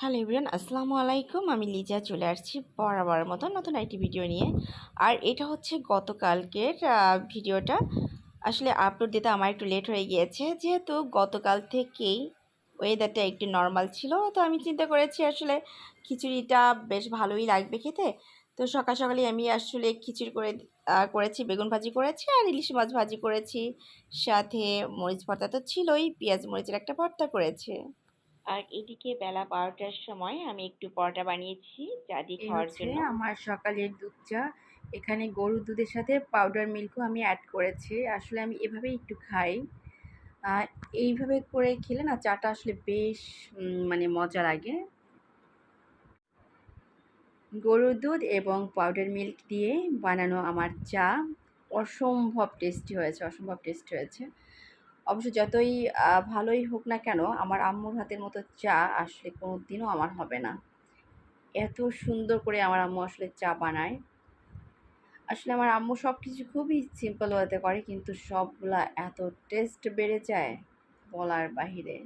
Hello everyone আসসালামু আলাইকুম। আমি লিজা চলে আসছি বরাবর মতো নতুন একটি ভিডিও নিয়ে। আর এটা হচ্ছে গতকালকের ভিডিওটা আসলে আপলোড দিতে আমার একটু লেট হয়ে গিয়েছে, যেহেতু গতকাল থেকেই ওয়েদারটা একটু নর্মাল ছিল। তো আমি চিন্তা করেছি আসলে খিচুড়িটা বেশ ভালোই লাগবে খেতে। তো সকাল সকালে আমি আসলে খিচুড়ি করে করেছি, বেগুন ভাজি করেছি আর ইলিশ মাছ ভাজি করেছি। সাথে মরিচ ভর্তা তো ছিলই, পেঁয়াজ মরিচের একটা ভর্তা করেছে। আর এদিকে বেলা বারোটার সময় আমি একটু পরোটা বানিয়েছি চা দিয়ে খাওয়ার জন্য। আমার সকালের দুধ চা। এখানে গরুর দুধের সাথে পাউডার মিল্কও আমি অ্যাড করেছি। আসলে আমি এভাবেই একটু খাই। আর এইভাবে করে খেলে না চাটা আসলে বেশ মানে মজা লাগে। গরুর দুধ এবং পাউডার মিল্ক দিয়ে বানানো আমার চা অসম্ভব টেস্টি হয়েছে অসম্ভব টেস্টি হয়েছে। অবশ্য যতই ভালোই হোক না কেন, আমার আম্মুর হাতের মতো চা আসলে কোনো দিনও আমার হবে না। এত সুন্দর করে আমার আম্মু আসলে চা বানায়। আসলে আমার আম্মু সব কিছু খুবই সিম্পল ওয়েতে করে, কিন্তু সবগুলা এত টেস্ট বেড়ে যায় বলার বাহিরে।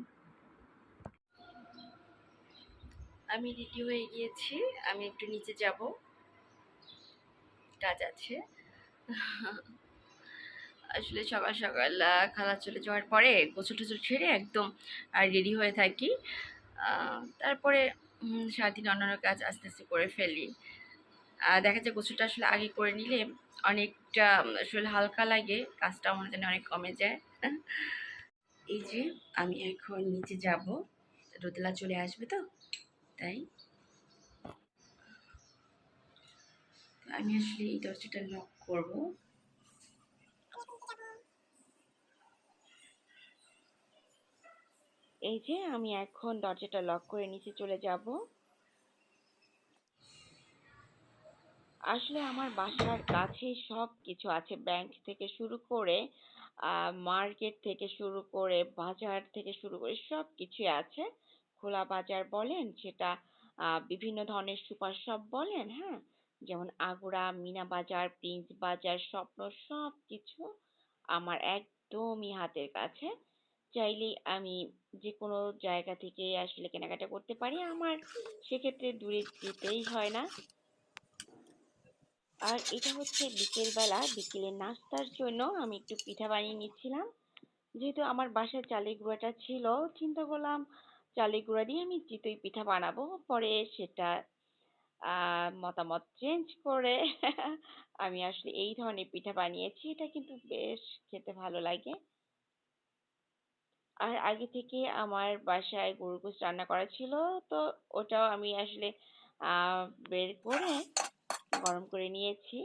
আমি রেডি হয়ে গিয়েছি, আমি একটু নিচে যাব। কাজ আছে। আসলে সকাল সকাল খালা চলে যাওয়ার পরে গোসল টোসল ছেড়ে একদম রেডি হয়ে থাকি। তারপরে সারাদিন অন্যান্য কাজ আস্তে আস্তে করে ফেলি। দেখা যায় গোসলটা আসলে আগে করে নিলে অনেকটা আসলে হালকা লাগে, কাজটা মনে জানি অনেক কমে যায়। এই যে, আমি এখন নিচে যাব। রোদেলা চলে আসবে তো, তাই? আমি আসলে এই দরজাটা লক করব। এই যে, আমি এখন দরজাটা লক করে নিচে চলে যাব। আসলে আমার বাসার কাছেই সব কিছু আছে ব্যাংক থেকে শুরু করে মার্কেট থেকে শুরু করে, বাজার থেকে শুরু করে সব কিছুই আছে। খোলা বাজার বলেন, সেটা বিভিন্ন ধরনের সুপার শপ বলেন হ্যাঁ? যেমন আগুরা মিনা বাজার, প্রিন্স বাজার, স্বপ্ন সব কিছু আমার একদমই হাতের কাছে। চাইলেই আমি যে কোনো জায়গা থেকে আসলে কেনাকাটা করতে পারি। আমার সেক্ষেত্রে দূরে যেতেই হয় না। আর এটা হচ্ছে বিকেল বেলা বিকেলের নাস্তার জন্য আমি একটু পিঠা বানিয়ে নিচ্ছিলাম। যেহেতু আমার বাসায় চালের গুঁড়াটা ছিল, চিন্তা করলাম চালের গুঁড়া দিয়ে আমি চিতই পিঠা বানাবো। পরে সেটা মতামত চেঞ্জ করে আমি আসলে এই ধরনের পিঠা বানিয়েছি। এটা কিন্তু বেশ খেতে ভালো লাগে। আর আগে থেকে আমার বাসায় গরুর গোশত রান্না করা ছিল, তো ওটাও আমি আসলে বের করে গরম করে নিয়েছি।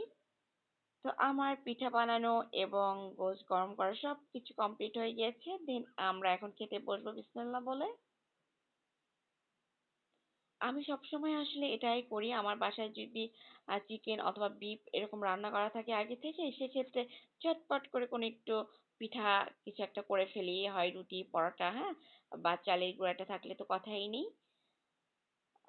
তো আমার পিঠা বানানো এবং গোশ গরম করা সব কিছু কমপ্লিট হয়ে গিয়েছে। দেন আমরা এখন খেতে বসবো বিসমিল্লা বলে। আমি সবসময় আসলে এটাই করি। আমার বাসায় যদি চিকেন অথবা বিফ এরকম রান্না করা থাকে আগে থেকে, সেক্ষেত্রে চটপট করে কোনো একটু পিঠা কিছু একটা করে ফেলি। হয় রুটি, পরোটা হ্যাঁ? বা চালের গুঁড়াটা থাকলে তো কথাই নেই।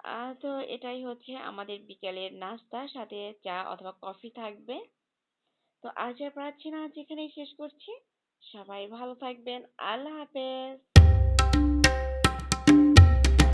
আহ তো এটাই হচ্ছে আমাদের বিকেলের নাস্তা, সাথে চা অথবা কফি থাকবে। তো আজ আর পারছি না আজ এখানেই শেষ করছি। সবাই ভালো থাকবেন। আল্লাহ হাফেজ।